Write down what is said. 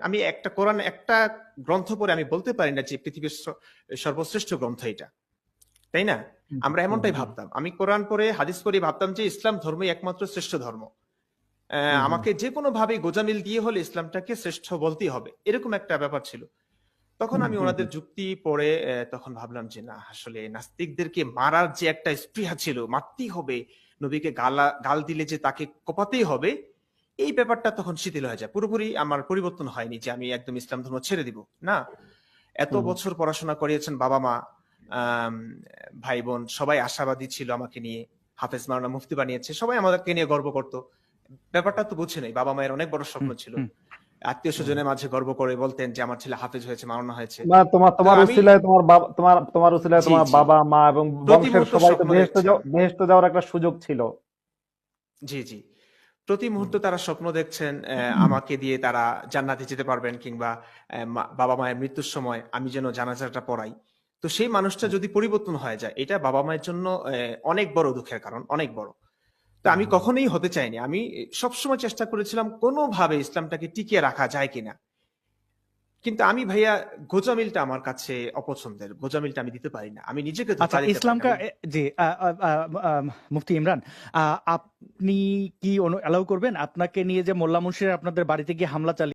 আমি একটা কোরআন একটা গ্রন্থ পড়ে আমি বলতে পারি না যে পৃথিবীর সর্বশ্রেষ্ঠ গ্রন্থ এটা তাই না? আমরা এমনটাই ভাবতাম। আমি কোরআন পড়ে হাদিস পড়ে ভাবতাম যে ইসলাম ধর্মই একমাত্র শ্রেষ্ঠ ধর্ম। আমাকে যে কোনো ভাবে গোজামিল দিয়ে হলে ইসলামটাকে শ্রেষ্ঠ বলতেই হবে। এরকম একটা ব্যাপার ছিল। তখন আমি ওনাদের যুক্তি পড়ে তখন ভাবলাম যে না আসলে নাস্তিকদেরকে মারার যে একটা স্পৃহা ছিল মারতেই হবে। নবীকে গালা গাল দিলে যে তাকে কোপাতেই হবে এই ব্যাপারটা তখন শিথিল হয়ে যায়। পুরোপুরি আমার পরিবর্তন হয়নি যে আমি একদম ইসলাম ধর্ম ছেড়ে দিব। না। এত বছর পড়াশোনা করিয়েছেন বাবা মা ভাই বোন সবাই আশাবাদী ছিল আমাকে নিয়ে। হাফেজ মারানা মুফতি বানিয়েছে। সবাই আমাদেরকে নিয়ে গর্ব করতো। ব্যাপারটা তো বুঝে নেই। বাবা মায়ের অনেক বড় স্বপ্ন ছিল। আত্মীয় স্বজনের মাঝে গর্ব করে বলতেন যে আমার ছেলে হাফেজ হয়েছে মারানো হয়েছে। না তোমার তোমার উসিলায় তোমার বাবা তোমার তোমার উসিলায় তোমার বাবা মা এবং বংশের সবাই তো বেহেস্ত যাওয়ার একটা সুযোগ ছিল। জি জি। প্রতি মুহূর্তে তারা স্বপ্ন দেখছেন আমাকে দিয়ে তারা জান্নাতে যেতে পারবেন কিংবা বাবা মায়ের মৃত্যুর সময় আমি যেন জানাজাটা পড়াই। তো সেই মানুষটা যদি পরিবর্তন হয়ে যায় এটা বাবা মায়ের জন্য অনেক বড় দুঃখের কারণ অনেক বড়। তো আমি কখনোই হতে চাইনি। আমি সবসময় চেষ্টা করেছিলাম কোনোভাবে ইসলামটাকে টিকিয়ে রাখা যায় কিনা। কিন্তু আমি ভাইয়া গোজামিলটা আমার কাছে অপছন্দের। গোজামিলটা আমি দিতে পারি না। আমি নিজেকে আচ্ছা। ইসলামকা জি মুফতি ইমরান আপনি কি অ্যালাউ করবেন? আপনাকে নিয়ে যে মোল্লা মুন্সির আপনাদের বাড়িতে গিয়ে হামলা চালিয়ে